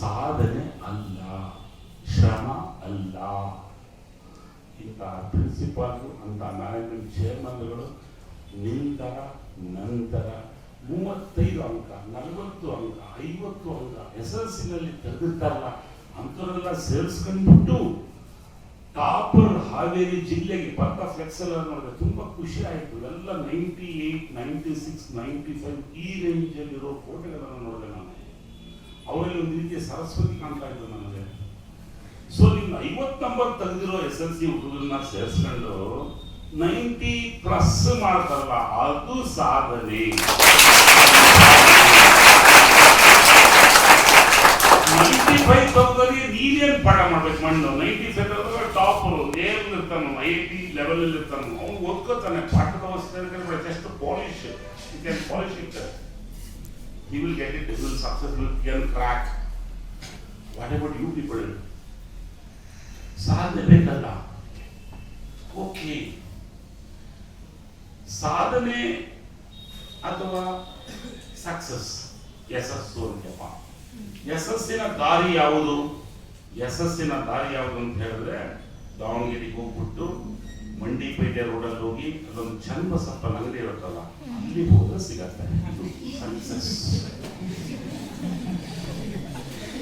ಸಾಧನೆ ಅಲ್ಲ, ಶ್ರಮ ಅಲ್ಲ. ಇಂಥ ಪ್ರಿನ್ಸಿಪಾಲ್ ಅಂತ ಮ್ಯಾನೇಜ್ಮೆಂಟ್ ಚೇರ್ಮನ್ಗಳು ನಿಂತರ ನಂತರ ಮೂವತ್ತೈದು ಅಂಕ, ನಲವತ್ತು ಅಂಕ, ಐವತ್ತು ಅಂಕ ಎಸ್ ಎಲ್ ಸಿನಲ್ಲಿ ತೆಗೆದಿರ್ತಾರಲ್ಲ, ಅಂಥವರೆಲ್ಲ ಸೇರಿಸ್ಕೊಂಡ್ಬಿಟ್ಟು ಟಾಪರ್ ಹಾವೇರಿ ಜಿಲ್ಲೆಗೆ ಬರ್ತಾ ಫ್ಲೆಕ್ಸಲ್ ನೋಡಿದ್ರೆ ತುಂಬಾ ಖುಷಿ ಆಯಿತು. ಎಲ್ಲ ninety eight ninety six ninety five ಈ ರೇಂಜಲ್ಲಿರೋ ಫೋಟೋಗಳನ್ನು ನೋಡಿದೆ ಅವರಲ್ಲಿ ಒಂದು ರೀತಿಯ ಸರಸ್ವತಿ ಕಾಣ್ತಾ ಇದ್ದು ನನಗೆ ಸೊ ನಿಮ್ಮ ಐವತ್ತೊಂಬತ್ತು ತೆಗೆದಿರೋ ಎಸ್ ಎಲ್ ಸಿ ಹುಡುಗರನ್ನ ಸೇರಿಸ್ಕೊಂಡು ನೈಂಟಿ ಪ್ಲಸ್ ಮಾಡ್ತಾರಲ್ಲ ಅದು ಸಾಧನೆ. ನೈಂಟಿ ಫೈವ್ ತಗೊಂಡ್ರೆ ನೀನೇನು ಪಾಠ ಮಾಡ್ಬೇಕು ಮಣ್ಣು? ನೈಂಟಿ ಫೈವ್ ತಗೋದ್ರೆ ಟಾಪ್ ಏನ್ ಇರ್ತಾನ ಟಿ ಲೆವೆಲ್ ಇರ್ತಾನ ಅವ್ನು ಓದ್ಕೋತಾನೆ. ಪಾಠದ ವಸ್ತು just polish polish he will get it, he will successful, he can crack. What about you people? ಸಾಧನೆ ಬೇಕಲ್ಲ ಓಕೆ ಸಾಧನೆ ಅಥವಾ ಸಕ್ಸಸ್ ಯಶಸ್ಸು ಅಂತಪ್ಪ ಯಶಸ್ಸಿನ ದಾರಿ ಯಾವುದು? ಯಶಸ್ಸಿನ ದಾರಿ ಯಾವುದು ಅಂತ ಹೇಳಿದ್ರೆ ದಾವಣಗೆರೆಗೆ ಹೋಗ್ಬಿಟ್ಟು ಮಂಡಿಪೇಟೆ ರೋಡಲ್ಲಿ ಹೋಗಿ ಅದೊಂದು ಚನ್ನಬಸಪ್ಪನ ಅಂಗಡಿ ಇರುತ್ತಲ್ಲ ಅಲ್ಲಿ ಹೋದ್ರೆ ಸಿಗತ್ತೆ. ಸಕ್ಸಸ್